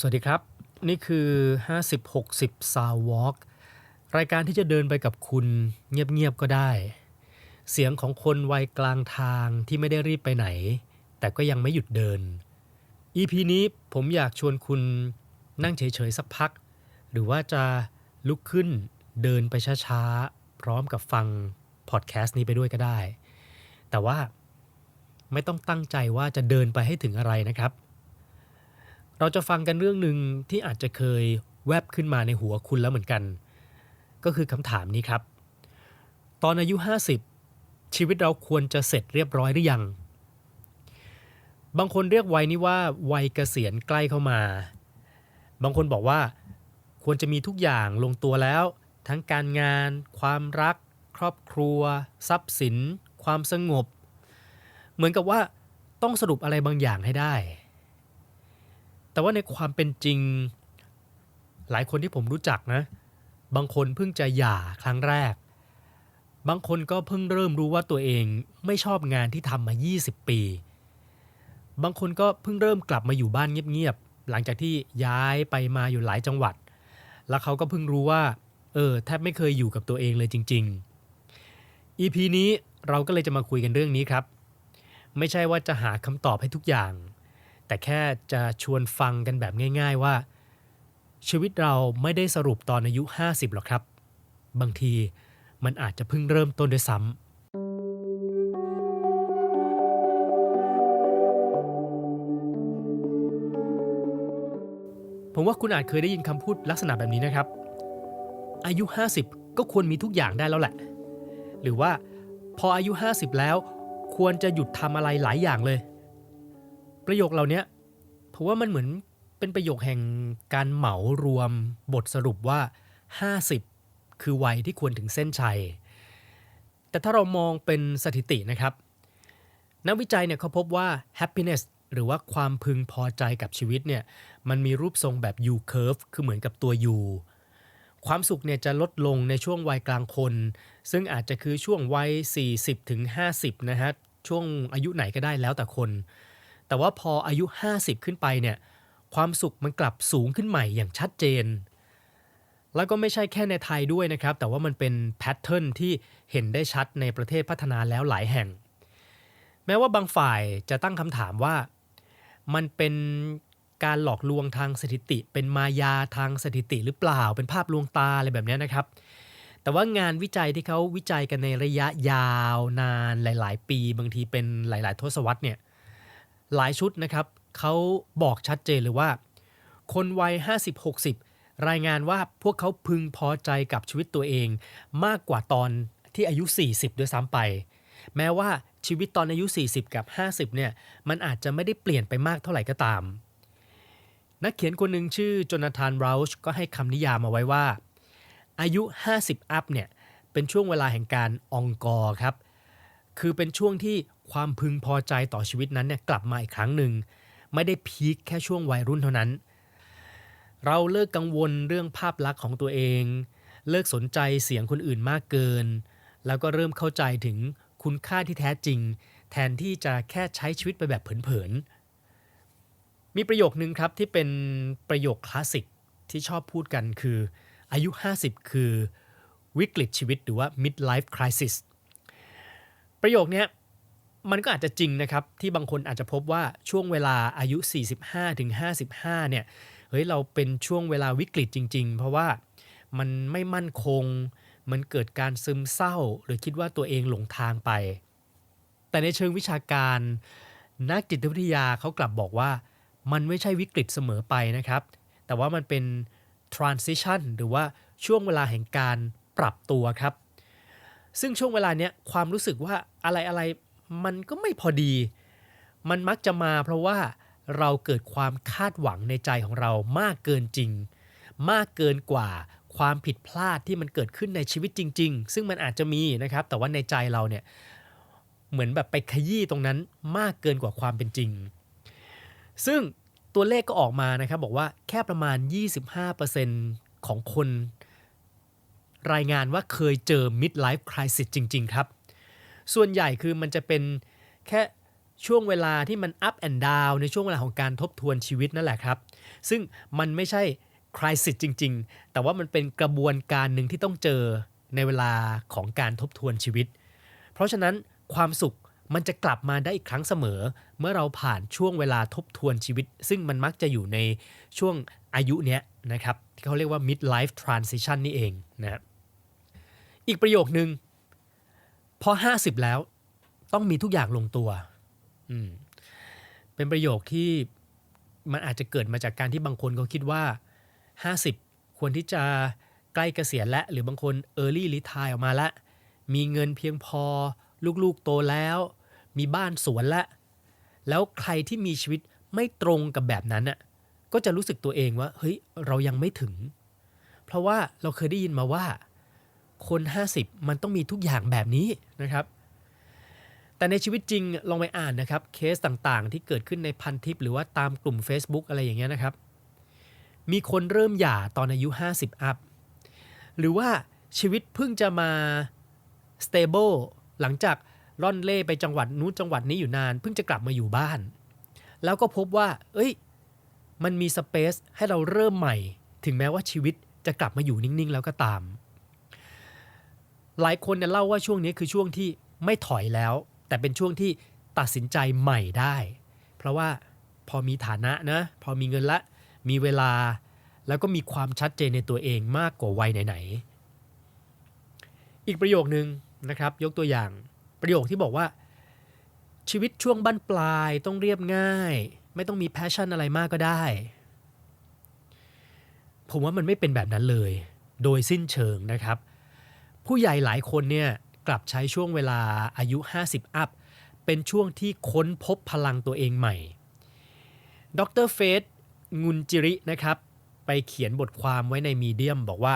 สวัสดีครับ นี่คือ 50-60 s o u n d Walk รายการที่จะเดินไปกับคุณเงียบ ๆ ก็ได้ เสียงของคนวัยกลางทางที่ไม่ได้รีบไปไหน แต่ก็ยังไม่หยุดเดิน EP นี้ผมอยากชวนคุณนั่งเฉย ๆ สักพัก หรือว่าจะลุกขึ้นเดินไปช้า ๆ พร้อมกับฟังพอดแคสต์นี้ไปด้วยก็ได้ แต่ว่าไม่ต้องตั้งใจว่าจะเดินไปให้ถึงอะไรนะครับ เราจะฟังกันเรื่องหนึ่งที่อาจจะเคยแวบขึ้นมาในหัวคุณแล้วเหมือนกัน ก็คือคำถามนี้ครับ ตอนอายุ 50 ชีวิตเราควรจะเสร็จเรียบร้อยหรือยัง บางคนเรียกวัยนี้ว่าวัยเกษียณใกล้เข้ามา บางคนบอกว่า ควรจะมีทุกอย่างลงตัวแล้ว ทั้งการงาน ความรัก ครอบครัว ทรัพย์สิน ความสงบ เหมือนกับว่าต้องสรุปอะไรบางอย่างให้ได้ แต่ว่าในความเป็นจริง หลายคนที่ผมรู้จักนะ บางคนเพิ่งจะหย่าครั้งแรก บางคนก็เพิ่งเริ่มรู้ว่าตัวเองไม่ชอบงานที่ทำมา 20 ปี บางคนก็เพิ่งเริ่มกลับมาอยู่บ้านเงียบๆ หลังจากที่ย้ายไปมาอยู่หลายจังหวัด แล้วเขาก็เพิ่งรู้ว่า เออแทบไม่เคยอยู่กับตัวเองเลยจริง ๆ EP นี้เราก็เลยจะมาคุยกันเรื่องนี้ครับ ไม่ใช่ว่าจะหาคำตอบให้ทุกอย่าง แต่แค่จะชวนฟังกันแบบง่าย ๆว่า ชีวิตเราไม่ได้สรุปตอนอายุ 50หรอกครับ บางทีมันอาจจะเพิ่งเริ่มต้นด้วยซ้ำผมว่าคุณอาจเคยได้ยินคำพูดลักษณะแบบนี้นะครับ อายุ 50 ก็ควรมีทุกอย่างได้แล้วแหละ หรือว่าพออายุ 50 แล้ว ควรจะหยุดทำอะไรหลายอย่างเลย ประโยคเหล่านี้ผมว่ามันเหมือนเป็นประโยคแห่งการเหมารวมบทสรุปว่า 50 คือวัยที่ควรถึงเส้นชัย แต่ถ้าเรามองเป็นสถิตินะครับ นักวิจัยเนี่ยเขาพบว่า happiness หรือว่าความพึงพอใจกับชีวิตเนี่ยมันมีรูปทรงแบบ U curve คือเหมือนกับตัว U ความสุขเนี่ยจะลดลงในช่วงวัยกลางคน ซึ่งอาจจะคือช่วงวัย 40ถึง50 นะฮะ ช่วงอายุไหนก็ได้แล้วแต่คน แต่ว่าพออายุ 50 ขึ้นไปเนี่ยความสุขมันกลับสูงขึ้นใหม่อย่างชัดเจน แล้วก็ไม่ใช่แค่ในไทยด้วยนะครับ แต่ว่ามันเป็นแพทเทิร์นที่เห็นได้ชัดในประเทศพัฒนาแล้วหลายแห่ง แม้ว่าบางฝ่ายจะตั้งคำถามว่า มันเป็นการหลอกลวงทางสถิติ เป็นมายาทางสถิติหรือเปล่า เป็นภาพลวงตาอะไรแบบนี้นะครับ แต่ว่างานวิจัยที่เขาวิจัยกันในระยะยาวนานหลาย ๆ ปี บางทีเป็นหลาย ๆ ทศวรรษเนี่ย หลายชุดนะครับเขาบอกชัดเจนเลยว่า คนวัย 50-60 รายงานว่าพวกเขาพึงพอใจกับชีวิตตัวเอง มากกว่าตอนที่อายุ 40 ด้วยซ้ำไป แม้ว่าชีวิตตอนอายุ 40 กับ 50 เนี่ย มันอาจจะไม่ได้เปลี่ยนไปมากเท่าไหร่ก็ตาม นักเขียนคนหนึ่งชื่อโจนาธานราชก็ให้คำนิยามมาไว้ว่า อายุ 50 อัพเนี่ย เป็นช่วงเวลาแห่งการองกอครับ คือเป็นช่วงที่ ความพึงพอใจต่อชีวิตนั้นเนี่ยกลับมาอีกครั้งหนึ่ง ไม่ได้พีคแค่ช่วงวัยรุ่นเท่านั้น เราเลิกกังวลเรื่องภาพลักษณ์ของตัวเอง เลิกสนใจเสียงคนอื่นมากเกิน แล้วก็เริ่มเข้าใจถึงคุณค่าที่แท้จริง แทนที่จะแค่ใช้ชีวิตไปแบบเผินๆมีประโยคนึงครับที่เป็นประโยคคลาสสิกที่ชอบพูดกันคือ อายุ 50 คือวิกฤตชีวิตหรือว่า midlife crisis ประโยคนี้ มันก็อาจจะจริงนะครับ ที่บางคนอาจจะพบว่าช่วงเวลาอายุ 45ถึง55เนี่ยเฮ้ยเราเป็นช่วงเวลาวิกฤตจริง ๆ เพราะว่ามันไม่มั่นคง มันเกิดการซึมเศร้า หรือคิดว่าตัวเองหลงทางไป แต่ในเชิงวิชาการ นักจิตวิทยาเขากลับบอกว่า มันไม่ใช่วิกฤตเสมอไปนะครับ แต่ว่ามันเป็น transition หรือว่าช่วงเวลาแห่งการปรับตัวครับ ซึ่งช่วงเวลาเนี้ยความรู้สึกว่าอะไรอะไร มันก็ไม่พอดี มันมักจะมาเพราะว่าเราเกิดความคาดหวังในใจของเรามากเกินจริง มากเกินกว่าความผิดพลาดที่มันเกิดขึ้นในชีวิตจริง ๆ ซึ่งมันอาจจะมีนะครับ แต่ว่าในใจเราเนี่ยเหมือนแบบไปขยี้ตรงนั้นมากเกินกว่าความเป็นจริง ซึ่งตัวเลขก็ออกมานะครับ บอกว่าแค่ประมาณ 25%ของคน รายงานว่าเคยเจอ midlife crisis จริง ๆ ครับ ส่วนใหญ่คือมันจะเป็นแค่ช่วงเวลาที่มัน up and down ในช่วงเวลาของการทบทวนชีวิตนั่นแหละครับ ซึ่งมันไม่ใช่คริสิสจริง ๆ แต่ว่ามันเป็นกระบวนการหนึ่งที่ต้องเจอในเวลาของการทบทวนชีวิต เพราะฉะนั้นความสุขมันจะกลับมาได้อีกครั้งเสมอ เมื่อเราผ่านช่วงเวลาทบทวนชีวิต ซึ่งมันมักจะอยู่ในช่วงอายุเนี้ยนะครับที่เขาเรียกว่า mid life transition นี่เองนะครับอีกประโยคนึง พอ50แล้วต้องมีทุกอย่างลงตัว อืม เป็นประโยคที่มันอาจจะเกิดมาจากการที่บางคนเขาคิดว่า 50 ควรที่จะใกล้เกษียณและหรือบางคน Early Retire ออกมาแล้วมีเงินเพียงพอ ลูกๆโตแล้ว มีบ้านสวนแล้วแล้วใครที่มีชีวิตไม่ตรงกับแบบนั้นน่ะก็จะรู้สึกตัวเองว่า เฮ้ย เรายังไม่ถึง เพราะว่าเราเคยได้ยินมาว่า คน 50 มันต้องมีทุกอย่างแบบนี้นะครับ แต่ในชีวิตจริงลองไปอ่านนะครับเคสต่างๆ ที่เกิดขึ้นในพันทิป หรือว่าตามกลุ่ม Facebook อะไรอย่างเงี้ยนะครับ มีคนเริ่มหย่าตอนอายุ 50 อัพ หรือว่าชีวิตเพิ่งจะมา stable หลังจากร่อนเล่ไปจังหวัดนู้นจังหวัดนี้อยู่นาน เพิ่งจะกลับมาอยู่บ้าน แล้วก็พบว่า เอ้ย มันมีสเปซให้เราเริ่มใหม่ ถึงแม้ว่าชีวิตจะกลับมาอยู่นิ่ง ๆ แล้วก็ตาม หลายคนเนี่ยเล่าว่าช่วงนี้คือช่วงที่ไม่ถอยแล้ว แต่เป็นช่วงที่ตัดสินใจใหม่ได้ เพราะว่าพอมีฐานะนะพอมีเงินละ มีเวลา แล้วก็มีความชัดเจนในตัวเองมากกว่าวัยไหนๆอีกประโยคนึงนะครับ ยกตัวอย่างประโยคที่บอกว่า ชีวิตช่วงบั้นปลายต้องเรียบง่าย ไม่ต้องมีแพชชั่นอะไรมากก็ได้ ผมว่ามันไม่เป็นแบบนั้นเลย โดยสิ้นเชิงนะครับ ผู้ใหญ่หลายคนเนี่ยกลับใช้ช่วงเวลาอายุ 50 อัพ เป็นช่วงที่ค้นพบพลังตัวเองใหม่ ดรเฟสงุนจิรินะครับ ไปเขียนบทความไว้ในมีเดียมบอกว่า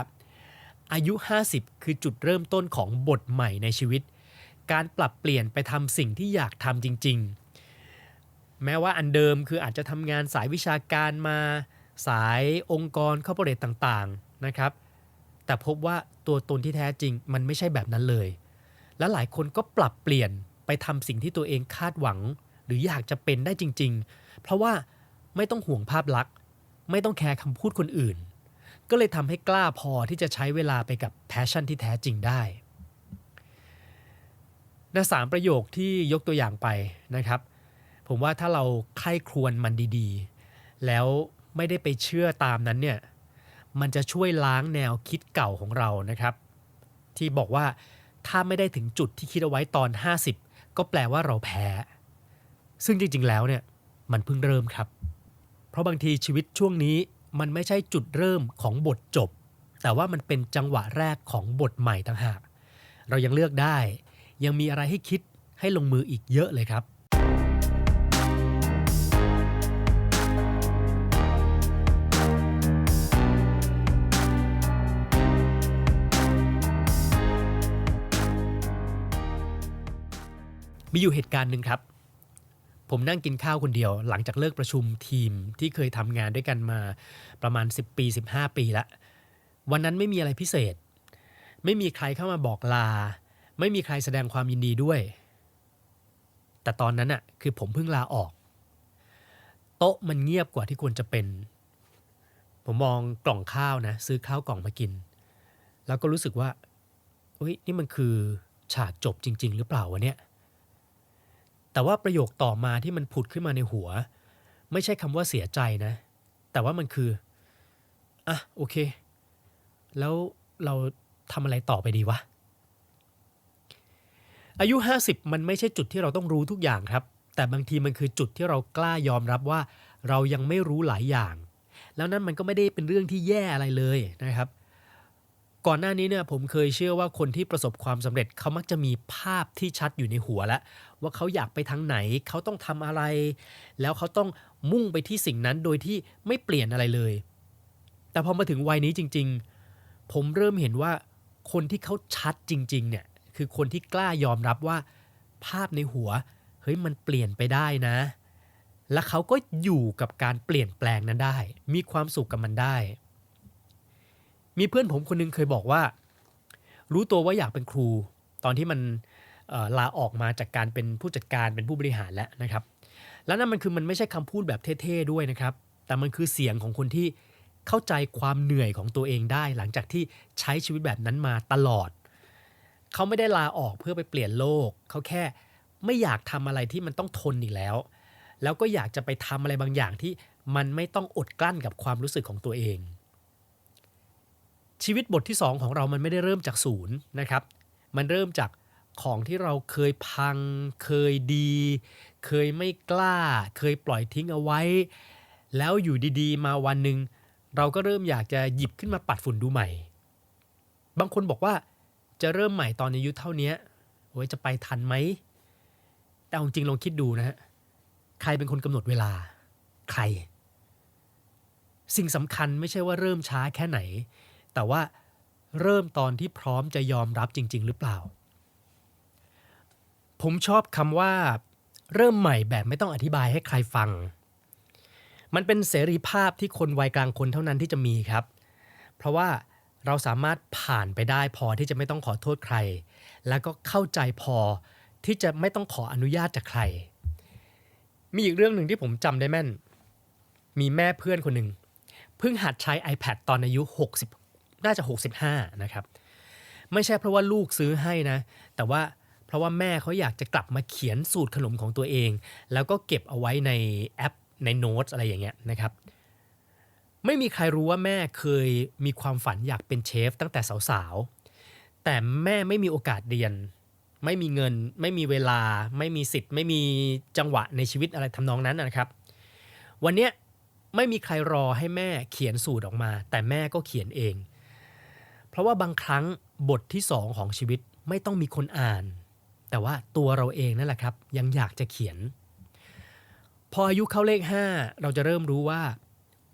อายุ 50 คือจุดเริ่มต้นของบทใหม่ในชีวิต การปรับเปลี่ยนไปทำสิ่งที่อยากทำจริง ๆ แม้ว่าอันเดิมคืออาจจะทำงานสายวิชาการมาสายองค์กรคอร์ปอเรทต่างๆนะครับ แต่พบว่าตัวตนที่แท้จริงมันไม่ใช่แบบนั้นเลย และหลายคนก็ปรับเปลี่ยนไปทำสิ่งที่ตัวเองคาดหวัง หรืออยากจะเป็นได้จริง ๆ เพราะว่าไม่ต้องห่วงภาพลักษณ์ ไม่ต้องแคร์คำพูดคนอื่น ก็เลยทำให้กล้าพอที่จะใช้เวลาไปกับแพชชั่นที่แท้จริงได้ในสามประโยคที่ยกตัวอย่างไปนะครับ ผมว่าถ้าเราใคร่ครวญมันดีๆ แล้วไม่ได้ไปเชื่อตามนั้นเนี่ย มันจะช่วยล้างแนวคิดเก่าของเรานะครับ ที่บอกว่าถ้าไม่ได้ถึงจุดที่คิดเอาไว้ตอน 50 ก็แปลว่าเราแพ้ ซึ่งจริงๆ แล้วเนี่ยมันเพิ่งเริ่มครับ เพราะบางทีชีวิตช่วงนี้มันไม่ใช่จุดเริ่มของบทจบ แต่ว่ามันเป็นจังหวะแรกของบทใหม่ต่างหาก เรายังเลือกได้ ยังมีอะไรให้คิดให้ลงมืออีกเยอะเลยครับ มีอยู่เหตุการณ์หนึ่งครับ ผมนั่งกินข้าวคนเดียว หลังจากเลิกประชุมทีมที่เคยทำงานด้วยกันมาประมาณ 10 ปี 15 ปีละวันนั้นไม่มีอะไรพิเศษ ไม่มีใครเข้ามาบอกลา ไม่มีใครแสดงความยินดีด้วย แต่ตอนนั้นน่ะคือผมเพิ่งลาออก โต๊ะมันเงียบกว่าที่ควรจะเป็น ผมมองกล่องข้าวนะ ซื้อข้าวกล่องมากิน แล้วก็รู้สึกว่าเฮ้ยนี่มันคือฉากจบจริง ๆ หรือเปล่าวะเนี่ย แต่ว่าประโยคต่อมาที่มันผุดขึ้นมาในหัว ไม่ใช่คำว่าเสียใจนะ แต่ว่ามันคืออะโอเค แล้วเราทำอะไรต่อไปดีวะ อายุ 50 มันไม่ใช่จุดที่เราต้องรู้ทุกอย่างครับ แต่บางทีมันคือจุดที่เรากล้ายอมรับว่า เรายังไม่รู้หลายอย่าง แล้วนั่นมันก็ไม่ได้เป็นเรื่องที่แย่อะไรเลยนะครับ ก่อนหน้านี้เนี่ยผมเคยเชื่อว่าคนที่ประสบความสำเร็จเขามักจะมีภาพที่ชัดอยู่ในหัวแล้ว ว่าเขาอยากไปทางไหน เขาต้องทำอะไร แล้วเขาต้องมุ่งไปที่สิ่งนั้นโดยที่ไม่เปลี่ยนอะไรเลย แต่พอมาถึงวัยนี้จริง ๆ ผมเริ่มเห็นว่าคนที่เขาชัดจริง ๆ เนี่ยคือคนที่กล้ายอมรับว่า ภาพในหัวเฮ้ยมันเปลี่ยนไปได้นะ และเขาก็อยู่กับการเปลี่ยนแปลงนั้นได้ มีความสุขกับมันได้ มีเพื่อนผมคนหนึงเคยบอกว่า รู้ตัวว่าอยากเป็นครู ตอนที่มันลาออกมาจากการเป็นผู้จัดการเป็นผู้บริหารแล้วนะครับ แล้วนั่นมันคือมันไม่ใช่คำพูดแบบเท่ๆด้วยนะครับ แต่มันคือเสียงของคนที่เข้าใจความเหนื่อยของตัวเองได้ หลังจากที่ใช้ชีวิตแบบนั้นมาตลอด เขาไม่ได้ลาออกเพื่อไปเปลี่ยนโลก เขาแค่ไม่อยากทำอะไรที่มันต้องทนอีกแล้ว แล้วก็อยากจะไปทำอะไรบางอย่างที่มันไม่ต้องอดกลั้นกับความรู้สึกของตัวเอง ชีวิตบทที่ 2 ของเรามันไม่ได้เริ่มจากศูนย์นะครับ มันเริ่มจากของที่เราเคยพัง เคยดี เคยไม่กล้า เคยปล่อยทิ้งเอาไว้ แล้วอยู่ดีๆ มาวันหนึ่งเราก็เริ่มอยากจะหยิบขึ้นมาปัดฝุ่นดูใหม่ บางคนบอกว่าจะเริ่มใหม่ตอนอายุเท่านี้โอ้ยจะไปทันไหม แต่เอาจริงลองคิดดูนะฮะ ใครเป็นคนกำหนดเวลา ใคร สิ่งสำคัญไม่ใช่ว่าเริ่มช้าแค่ไหน แต่ว่าเริ่มตอนที่พร้อมจะยอมรับจริง ๆ หรือเปล่า ผมชอบคำว่า เริ่มใหม่แบบไม่ต้องอธิบายให้ใครฟัง มันเป็นเสรีภาพที่คนวัยกลางคนเท่านั้นที่จะมีครับ เพราะว่าเราสามารถผ่านไปได้พอที่จะไม่ต้องขอโทษใคร แล้วก็เข้าใจพอที่จะไม่ต้องขออนุญาตจากใคร มีอีกเรื่องหนึ่งที่ผมจำได้แม่น มีแม่เพื่อนคนหนึ่งเพิ่งหัดใช้ iPad ตอนอายุ60 น่าจะ 65 นะครับ ไม่ใช่เพราะว่าลูกซื้อให้นะ แต่ว่าเพราะว่าแม่เขาอยากจะกลับมาเขียนสูตรขนมของตัวเอง แล้วก็เก็บเอาไว้ในแอปในโน้ตอะไรอย่างเงี้ยนะครับไม่มีใครรู้ว่าแม่เคยมีความฝันอยากเป็นเชฟตั้งแต่สาวๆ แต่แม่ไม่มีโอกาสเรียน ไม่มีเงิน ไม่มีเวลา ไม่มีสิทธิ์ ไม่มีจังหวะในชีวิตอะไรทำนองนั้นนะครับ วันเนี้ยไม่มีใครรอให้แม่เขียนสูตรออกมา แต่แม่ก็เขียนเอง เพราะว่าบางครั้งบทที่สองของชีวิตไม่ต้องมีคนอ่าน แต่ว่าตัวเราเองนั่นแหละครับ ยังอยากจะเขียน พออายุเข้าเลข 5 เราจะเริ่มรู้ว่า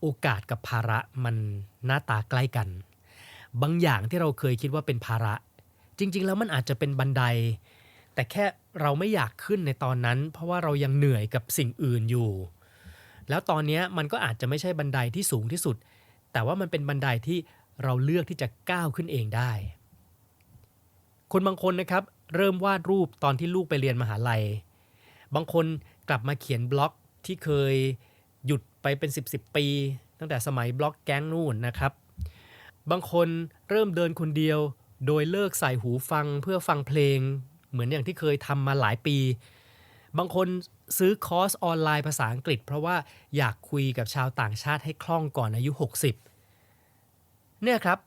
โอกาสกับภาระมันหน้าตาใกล้กัน บางอย่างที่เราเคยคิดว่าเป็นภาระ จริง ๆ แล้วมันอาจจะเป็นบันได แต่แค่เราไม่อยากขึ้นในตอนนั้น เพราะว่าเรายังเหนื่อยกับสิ่งอื่นอยู่ แล้วตอนนี้มันก็อาจจะไม่ใช่บันไดที่สูงที่สุด แต่ว่ามันเป็นบันไดที่ เราเลือกที่จะก้าวขึ้นเองได้ คนบางคนนะครับ เริ่มวาดรูปตอนที่ลูกไปเรียนมหาลัย บางคนกลับมาเขียนบล็อกที่เคยหยุดไปเป็น 10บสปี ตั้งแต่สมัยบล็อกแก๊งนู่นนะครับ บางคนเริ่มเดินคนเดียว โดยเลิกใส่หูฟังเพื่อฟังเพลง เหมือนอย่างที่เคยทำมาหลายปี บางคนซื้อคอร์สออนไลน์ภาษาอังกฤษ เพราะว่าอยากคุยกับชาวต่างชาติให้คล่องก่อนอายุ 60 เนี่ยครับ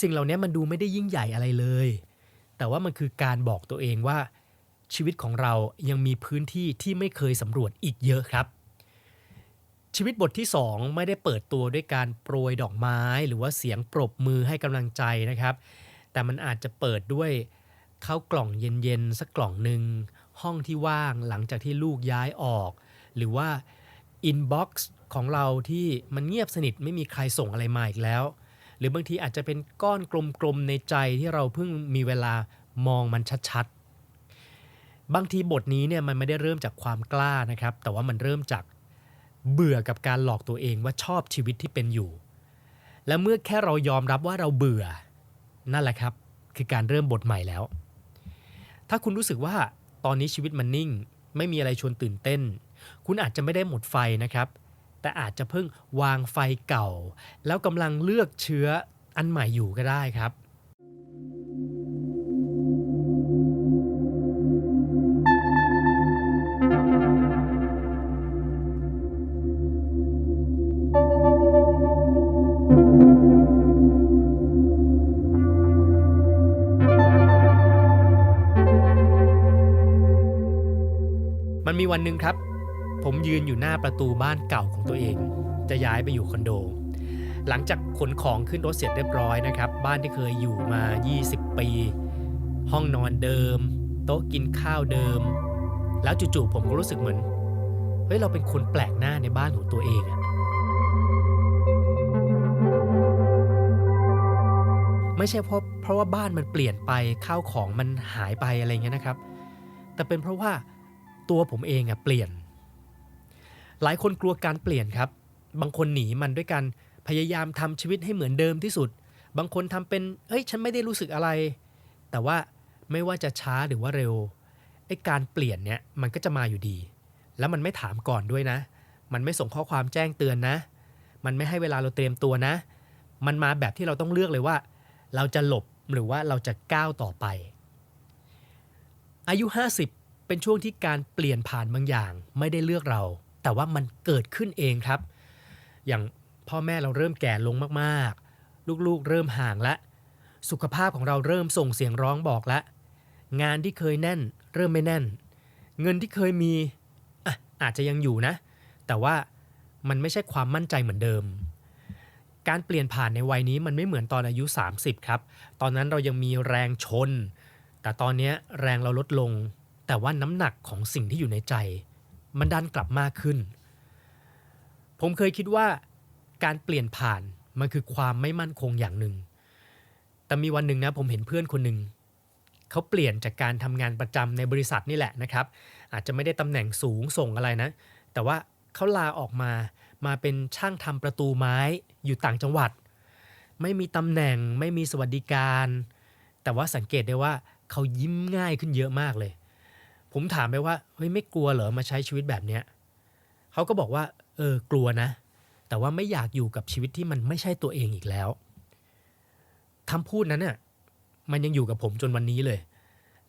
สิ่งเหล่านี้มันดูไม่ได้ยิ่งใหญ่อะไรเลย แต่ว่ามันคือการบอกตัวเองว่าชีวิตของเรายังมีพื้นที่ที่ไม่เคยสำรวจอีกเยอะครับ ชีวิตบทที่ 2 ไม่ได้เปิดตัวด้วยการโปรยดอกไม้ หรือว่าเสียงปรบมือให้กำลังใจนะครับ แต่มันอาจจะเปิดด้วยข้าวกล่องเย็นๆสักกล่องหนึ่งห้องที่ว่างหลังจากที่ลูกย้ายออก หรือว่าอินบ็อกซ์ของเราที่มันเงียบสนิทไม่มีใครส่งอะไรมาอีกแล้ว หรือบางทีอาจจะเป็นก้อนกลมๆในใจที่เราเพิ่งมีเวลามองมันชัดๆ บางทีบทนี้เนี่ยมันไม่ได้เริ่มจากความกล้านะครับ แต่ว่ามันเริ่มจากเบื่อกับการหลอกตัวเองว่าชอบชีวิตที่เป็นอยู่ และเมื่อแค่เรายอมรับว่าเราเบื่อ นั่นแหละครับ คือการเริ่มบทใหม่แล้ว ถ้าคุณรู้สึกว่าตอนนี้ชีวิตมันนิ่ง ไม่มีอะไรชวนตื่นเต้น คุณอาจจะไม่ได้หมดไฟนะครับ แต่อาจจะเพิ่งวางไฟเก่า แล้วกำลังเลือกเชื้ออันใหม่อยู่ก็ได้ครับมันมีวันหนึ่งครับ ผมยืนอยู่หน้าประตูบ้านเก่าของตัวเอง จะย้ายไปอยู่คอนโด หลังจากขนของขึ้นรถเสร็จเรียบร้อยนะครับ บ้านที่เคยอยู่มา 20 ปี ห้องนอนเดิม โต๊ะกินข้าวเดิม แล้วจู่ๆผมก็รู้สึกเหมือนเฮ้ยเราเป็นคนแปลกหน้าในบ้านของตัวเองอะไม่ใช่เพราะเพราะว่าบ้านมันเปลี่ยนไปข้าวของมันหายไปอะไรเงี้ยนะครับ แต่เป็นเพราะว่าตัวผมเองอะเปลี่ยน หลายคนกลัวการเปลี่ยนครับ บางคนหนีมันด้วยการพยายามทำชีวิตให้เหมือนเดิมที่สุด บางคนทำเป็นเฮ้ยฉันไม่ได้รู้สึกอะไร แต่ว่าไม่ว่าจะช้าหรือว่าเร็วไอ้การเปลี่ยนเนี่ยมันก็จะมาอยู่ดี แล้วมันไม่ถามก่อนด้วยนะ มันไม่ส่งข้อความแจ้งเตือนนะ มันไม่ให้เวลาเราเตรียมตัวนะ มันมาแบบที่เราต้องเลือกเลยว่า เราจะหลบหรือว่าเราจะก้าวต่อไป อายุ 50 เป็นช่วงที่การเปลี่ยนผ่านบางอย่างไม่ได้เลือกเรา แต่ว่ามันเกิดขึ้นเองครับ อย่างพ่อแม่เราเริ่มแก่ลงมากๆ ลูกๆเริ่มห่างละ สุขภาพของเราเริ่มส่งเสียงร้องบอกละ งานที่เคยแน่น เริ่มไม่แน่น เงินที่เคยมีอะอาจจะยังอยู่นะ แต่ว่ามันไม่ใช่ความมั่นใจเหมือนเดิม การเปลี่ยนผ่านในวัยนี้มันไม่เหมือนตอนอายุ 30 ครับ ตอนนั้นเรายังมีแรงชน แต่ตอนนี้แรงเราลดลง แต่ว่าน้ำหนักของสิ่งที่อยู่ในใจ มันดันกลับมากขึ้น ผมเคยคิดว่าการเปลี่ยนผ่านมันคือความไม่มั่นคงอย่างหนึ่ง แต่มีวันหนึ่งนะผมเห็นเพื่อนคนหนึ่งเขาเปลี่ยนจากการทำงานประจำในบริษัทนี่แหละนะครับ อาจจะไม่ได้ตำแหน่งสูงส่งอะไรนะ แต่ว่าเขาลาออกมามาเป็นช่างทำประตูไม้อยู่ต่างจังหวัด ไม่มีตำแหน่งไม่มีสวัสดิการ แต่ว่าสังเกตได้ว่าเขายิ้มง่ายขึ้นเยอะมากเลย ผมถามไปว่าเฮ้ยไม่กลัวเหรอมาใช้ชีวิตแบบเนี้ยเขาก็บอกว่า เออกลัวนะ แต่ว่าไม่อยากอยู่กับชีวิตที่มันไม่ใช่ตัวเองอีกแล้วคำพูดนั้นน่ะมันยังอยู่กับผมจนวันนี้เลย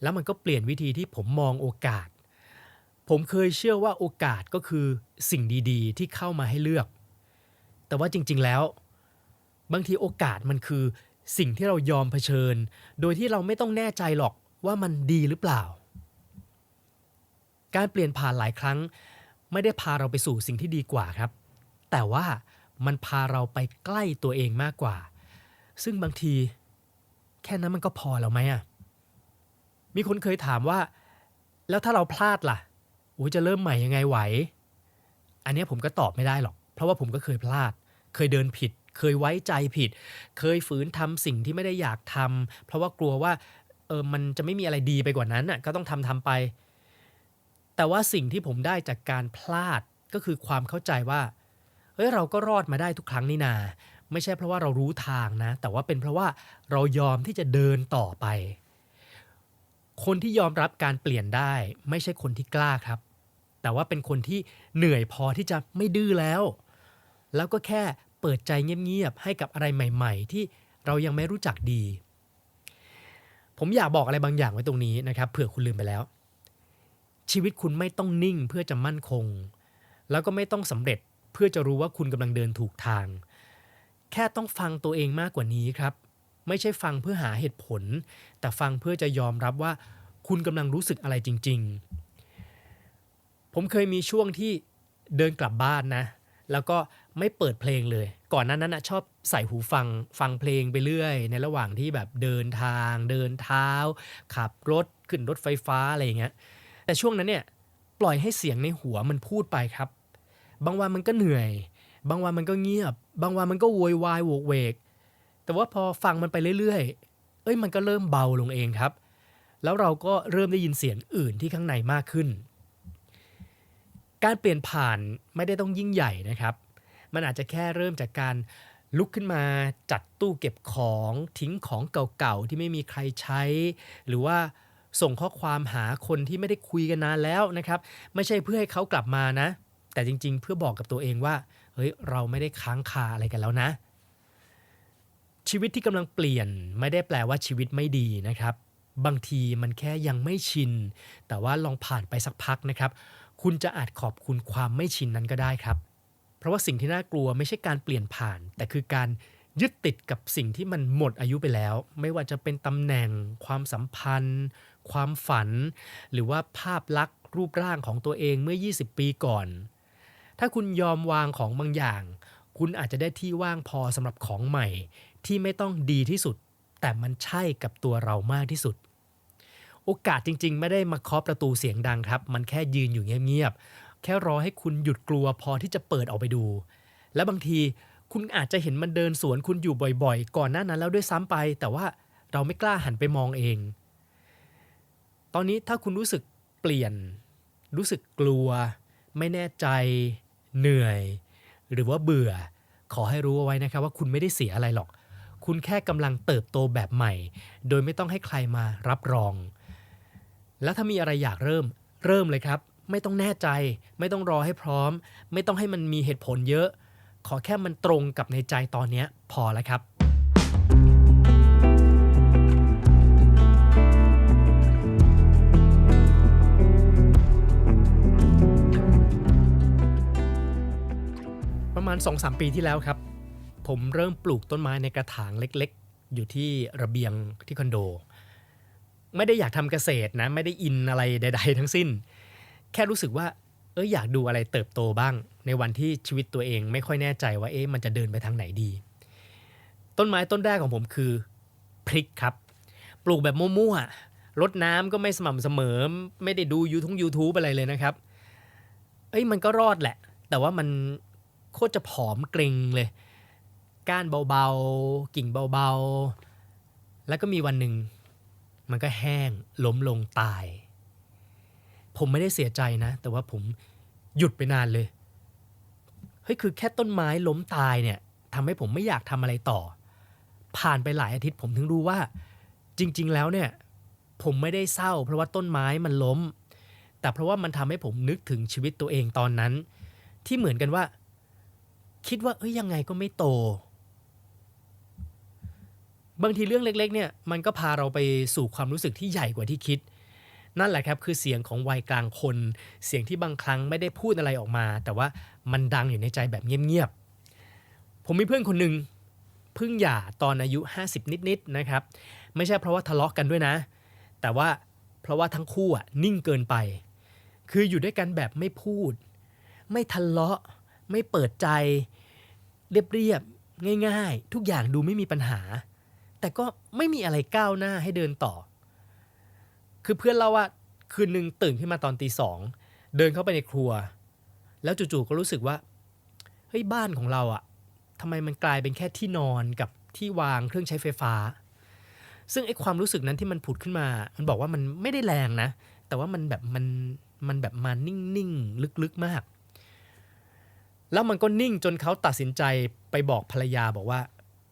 แล้วมันก็เปลี่ยนวิธีที่ผมมองโอกาส ผมเคยเชื่อว่าโอกาสก็คือสิ่งดีๆ ที่เข้ามาให้เลือก แต่ว่าจริง ๆแล้ว บางทีโอกาสมันคือสิ่งที่เรายอมเผชิญ โดยที่เราไม่ต้องแน่ใจหรอกว่ามันดีหรือเปล่า การเปลี่ยนผ่านหลายครั้ง ไม่ได้พาเราไปสู่สิ่งที่ดีกว่าครับ แต่ว่ามันพาเราไปใกล้ตัวเองมากกว่า ซึ่งบางที แค่นั้นมันก็พอแล้วไหมอะมีคนเคยถามว่า แล้วถ้าเราพลาดล่ะโอ้ยจะเริ่มใหม่ยังไงไหว อันนี้ผมก็ตอบไม่ได้หรอก เพราะว่าผมก็เคยพลาด เคยเดินผิด เคยไว้ใจผิด เคยฝืนทำสิ่งที่ไม่ได้อยากทำเพราะว่ากลัวว่าเออมันจะไม่มีอะไรดีไปกว่านั้นน่ะก็ต้องทำทำไป แต่ว่าสิ่งที่ผมได้จากการพลาดก็คือความเข้าใจว่าเฮ้ยเราก็รอดมาได้ทุกครั้งนี่นา ไม่ใช่เพราะว่าเรารู้ทางนะ แต่ว่าเป็นเพราะว่าเรายอมที่จะเดินต่อไป คนที่ยอมรับการเปลี่ยนได้ ไม่ใช่คนที่กล้าครับ แต่ว่าเป็นคนที่เหนื่อยพอที่จะไม่ดื้อแล้ว แล้วก็แค่เปิดใจเงียบๆให้กับอะไรใหม่ ๆ ที่เรายังไม่รู้จักดี ผมอยากบอกอะไรบางอย่างไว้ตรงนี้นะครับเผื่อคุณลืมไปแล้ว ชีวิตคุณไม่ต้องนิ่งเพื่อจะมั่นคง แล้วก็ไม่ต้องสำเร็จเพื่อจะรู้ว่าคุณกำลังเดินถูกทาง แค่ต้องฟังตัวเองมากกว่านี้ครับ ไม่ใช่ฟังเพื่อหาเหตุผล แต่ฟังเพื่อจะยอมรับว่าคุณกำลังรู้สึกอะไรจริง ๆ ผมเคยมีช่วงที่เดินกลับบ้านนะ แล้วก็ไม่เปิดเพลงเลย ก่อนหนั้นนั้นนะชอบใส่หูฟังฟังเพลงไปเรื่อย ในระหว่างที่แบบเดินทาง เดินเท้า ขับรถขึ้นรถไฟฟ้าอะไรอย่างเงี้ย แต่ช่วงนั้นเนี่ยปล่อยให้เสียงในหัวมันพูดไปครับ บางวันมันก็เหนื่อย บางวันมันก็เงียบ บางวันมันก็โวยวายโวกเวก แต่ว่าพอฟังมันไปเรื่อยๆ เอ้ยมันก็เริ่มเบาลงเองครับ แล้วเราก็เริ่มได้ยินเสียงอื่นที่ข้างในมากขึ้น การเปลี่ยนผ่านไม่ได้ต้องยิ่งใหญ่นะครับ มันอาจจะแค่เริ่มจากการลุกขึ้นมาจัดตู้เก็บของทิ้งของเก่าๆที่ไม่มีใครใช้ หรือว่า ส่งข้อความหาคนที่ไม่ได้คุยกันนานแล้วนะครับ ไม่ใช่เพื่อให้เขากลับมานะ แต่จริง ๆ เพื่อบอกกับตัวเองว่าเฮ้ยเราไม่ได้ค้างคาอะไรกันแล้วนะ ชีวิตที่กำลังเปลี่ยนไม่ได้แปลว่าชีวิตไม่ดีนะครับ บางทีมันแค่ยังไม่ชิน แต่ว่าลองผ่านไปสักพักนะครับ คุณจะอาจขอบคุณความไม่ชินนั้นก็ได้ครับ เพราะว่าสิ่งที่น่ากลัวไม่ใช่การเปลี่ยนผ่าน แต่คือการยึดติดกับสิ่งที่มันหมดอายุไปแล้ว ไม่ว่าจะเป็นตำแหน่ง ความสัมพันธ์ ความฝัน หรือว่าภาพลักษณ์รูปร่างของตัวเองเมื่อ 20 ปีก่อน ถ้าคุณยอมวางของบางอย่าง คุณอาจจะได้ที่ว่างพอสำหรับของใหม่ ที่ไม่ต้องดีที่สุด แต่มันใช่กับตัวเรามากที่สุด โอกาสจริง ๆ ไม่ได้มาเคาะประตูเสียงดังครับ มันแค่ยืนอยู่เงียบๆแค่รอให้คุณหยุดกลัวพอที่จะเปิดออกไปดู และบางทีคุณอาจจะเห็นมันเดินสวนคุณอยู่บ่อยๆ ก่อนหน้านั้นแล้วด้วยซ้ำไป แต่ว่าเราไม่กล้าหันไปมองเอง ตอนนี้ถ้าคุณรู้สึกเปลี่ยน รู้สึกกลัว ไม่แน่ใจ เหนื่อย หรือว่าเบื่อ ขอให้รู้เอาไว้นะครับว่าคุณไม่ได้เสียอะไรหรอก คุณแค่กำลังเติบโตแบบใหม่ โดยไม่ต้องให้ใครมารับรอง แล้วถ้ามีอะไรอยากเริ่ม เริ่มเลยครับ ไม่ต้องแน่ใจ ไม่ต้องรอให้พร้อม ไม่ต้องให้มันมีเหตุผลเยอะ ขอแค่มันตรงกับในใจตอนนี้พอแล้วครับ ประมาณ 2-3 ปีที่แล้วครับ ผมเริ่มปลูกต้นไม้ในกระถางเล็กๆ อยู่ที่ระเบียงที่คอนโด ไม่ได้อยากทำเกษตรนะ ไม่ได้อินอะไรใด ๆ ทั้งสิ้น แค่รู้สึกว่าเอออยากดูอะไรเติบโตบ้าง ในวันที่ชีวิตตัวเองไม่ค่อยแน่ใจว่าเอ๊ะมันจะเดินไปทางไหนดี ต้นไม้ต้นแรกของผมคือพริกครับ ปลูกแบบมั่วๆรดน้ำก็ไม่สม่ำเสมอ ไม่ได้ดูยูทง YouTube อะไรเลยนะครับ เอ้ยมันก็รอดแหละ แต่ว่ามัน โคตรจะผอมเกรงเลย ก้านเบาๆ กิ่งเบาๆ แล้วก็มีวันหนึ่ง มันก็แห้งล้มลงตาย ผมไม่ได้เสียใจนะ แต่ว่าผมหยุดไปนานเลย เฮ้ยคือแค่ต้นไม้ล้มตายเนี่ยทำให้ผมไม่อยากทำอะไรต่อ ผ่านไปหลายอาทิตย์ผมถึงรู้ว่า จริง ๆ แล้วเนี่ยผมไม่ได้เศร้า เพราะว่าต้นไม้มันล้ม แต่เพราะว่ามันทำให้ผมนึกถึงชีวิตตัวเองตอนนั้น ที่เหมือนกันว่า คิดว่าเอ้ยยังไงก็ไม่โต บางทีเรื่องเล็ก ๆ เนี่ยมันก็พาเราไปสู่ความรู้สึกที่ใหญ่กว่าที่คิด นั่นแหละครับคือเสียงของวัยกลางคน เสียงที่บางครั้งไม่ได้พูดอะไรออกมา แต่ว่ามันดังอยู่ในใจแบบเงียบๆผมมีเพื่อนคนหนึ่งเพิ่งหย่าตอนอายุ 50 นิดๆนะครับ ไม่ใช่เพราะว่าทะเลาะกันด้วยนะ แต่ว่าเพราะว่าทั้งคู่อะนิ่งเกินไป คืออยู่ด้วยกันแบบไม่พูด ไม่ทะเลาะ ไม่เปิดใจ เรียบๆง่ายๆ ทุกอย่างดูไม่มีปัญหา แต่ก็ไม่มีอะไรก้าวหน้าให้เดินต่อ คือเพื่อนเราว่าคืนหนึ่งตื่นขึ้นมาตอนตีสองเดินเข้าไปในครัว แล้วจู่ๆก็รู้สึกว่าเฮ้ยบ้านของเราอะทำไมมันกลายเป็นแค่ที่นอนกับที่วางเครื่องใช้ไฟฟ้า ซึ่งไอ้ความรู้สึกนั้นที่มันผุดขึ้นมา มันบอกว่ามันไม่ได้แรงนะ แต่ว่ามันแบบมันมันแบบมานิ่งๆ ลึกๆมาก แล้วมันก็นิ่งจนเขาตัดสินใจไปบอกภรรยาบอกว่า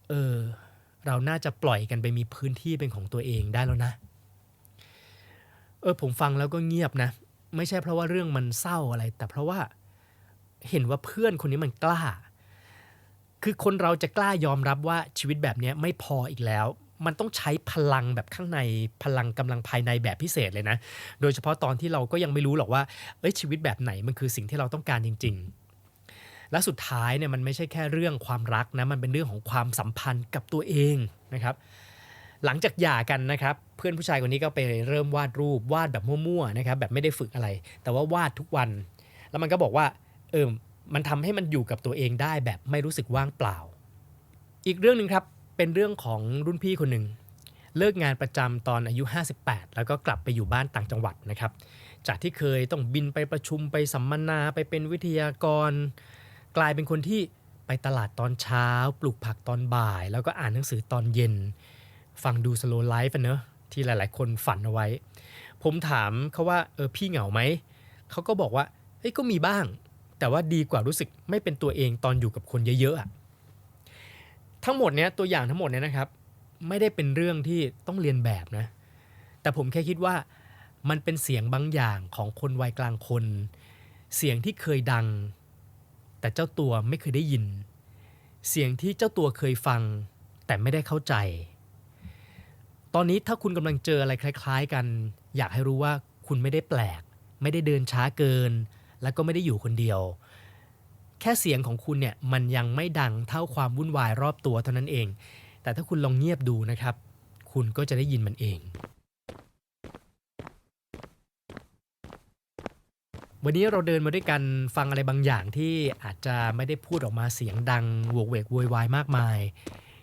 เออ เราน่าจะปล่อยกันไปมีพื้นที่เป็นของตัวเองได้แล้วนะ เออผมฟังแล้วก็เงียบนะ ไม่ใช่เพราะว่าเรื่องมันเศร้าอะไร แต่เพราะว่าเห็นว่าเพื่อนคนนี้มันกล้า คือคนเราจะกล้ายอมรับว่าชีวิตแบบนี้ไม่พออีกแล้ว มันต้องใช้พลังแบบข้างในพลังกำลังภายในแบบพิเศษเลยนะ โดยเฉพาะตอนที่เราก็ยังไม่รู้หรอกว่าเอ้ยชีวิตแบบไหนมันคือสิ่งที่เราต้องการจริง ๆ และสุดท้ายเนี่ยมันไม่ใช่แค่เรื่องความรักนะมันเป็นเรื่องของความสัมพันธ์กับตัวเองนะครับหลังจากหย่ากันนะครับเพื่อนผู้ชายคนนี้ก็ไปเริ่มวาดรูปวาดแบบมั่วๆนะครับแบบไม่ได้ฝึกอะไร แต่ว่าวาดทุกวัน แล้วมันก็บอกว่าเออมันทำให้มันอยู่กับตัวเองได้แบบไม่รู้สึกว่างเปล่า อีกเรื่องหนึ่งครับเป็นเรื่องของรุ่นพี่คนหนึ่งเลิกงานประจำตอนอายุ 58 แล้วก็กลับไปอยู่บ้านต่างจังหวัดนะครับ จากที่เคยต้องบินไปประชุมไปสัมมนาไปเป็นวิทยากร กลายเป็นคนที่ไปตลาดตอนเช้า ปลูกผักตอนบ่าย แล้วก็อ่านหนังสือตอนเย็น ฟังดูสโลไลฟ์เนอะที่หลาย ๆ คนฝันเอาไว้ ผมถามเขาว่าเออพี่เหงาไหม เขาก็บอกว่าเฮ้ยก็มีบ้าง แต่ว่าดีกว่ารู้สึกไม่เป็นตัวเองตอนอยู่กับคนเยอะๆอะทั้งหมดเนี้ยตัวอย่างทั้งหมดเนี้ยนะครับ ไม่ได้เป็นเรื่องที่ต้องเรียนแบบนะ แต่ผมแค่คิดว่ามันเป็นเสียงบางอย่างของคนวัยกลางคน เสียงที่เคยดัง แต่เจ้าตัวไม่เคยได้ยิน เสียงที่เจ้าตัวเคยฟัง แต่ไม่ได้เข้าใจ ตอนนี้ถ้าคุณกำลังเจออะไรคล้าย ๆ กัน อยากให้รู้ว่าคุณไม่ได้แปลก ไม่ได้เดินช้าเกิน แล้วก็ไม่ได้อยู่คนเดียว แค่เสียงของคุณเนี่ยมันยังไม่ดังเท่าความวุ่นวายรอบตัวเท่านั้นเอง แต่ถ้าคุณลองเงียบดูนะครับ คุณก็จะได้ยินมันเอง วันนี้เราเดินมาด้วยกันฟังอะไรบางอย่างที่อาจจะไม่ได้พูดออกมาเสียงดังโวกเวกโวยวายมากมาย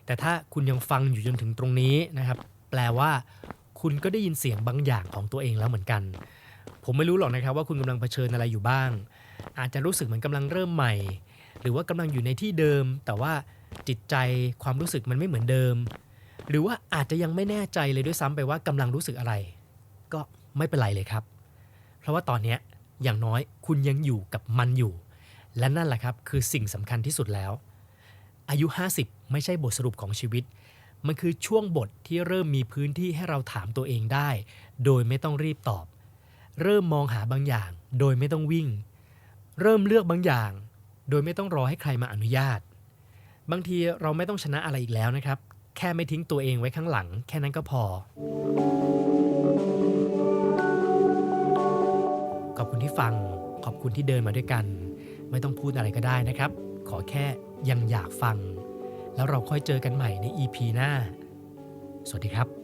แต่ถ้าคุณยังฟังอยู่จนถึงตรงนี้นะครับ แปลว่า คุณก็ได้ยินเสียงบางอย่างของตัวเองแล้วเหมือนกัน ผมไม่รู้หรอกนะครับว่าคุณกำลังเผชิญอะไรอยู่บ้าง อาจจะรู้สึกเหมือนกำลังเริ่มใหม่ หรือว่ากำลังอยู่ในที่เดิม แต่ว่าจิตใจความรู้สึกมันไม่เหมือนเดิม หรือว่าอาจจะยังไม่แน่ใจเลยด้วยซ้ำไปว่ากำลังรู้สึกอะไร ก็ไม่เป็นไรเลยครับ เพราะว่าตอนเนี้ย อย่างน้อยคุณยังอยู่กับมันอยู่ และนั่นแหละครับคือสิ่งสำคัญที่สุดแล้ว อายุ 50 ไม่ใช่บทสรุปของชีวิต มันคือช่วงบทที่เริ่มมีพื้นที่ให้เราถามตัวเองได้ โดยไม่ต้องรีบตอบ เริ่มมองหาบางอย่าง โดยไม่ต้องวิ่ง เริ่มเลือกบางอย่าง โดยไม่ต้องรอให้ใครมาอนุญาต บางทีเราไม่ต้องชนะอะไรอีกแล้วนะครับ แค่ไม่ทิ้งตัวเองไว้ข้างหลัง แค่นั้นก็พอ ที่ฟัง ขอบคุณที่เดินมาด้วยกัน ไม่ต้องพูดอะไรก็ได้นะครับ ขอแค่ยังอยากฟัง แล้วเราค่อยเจอกันใหม่ใน EP หน้า สวัสดีครับ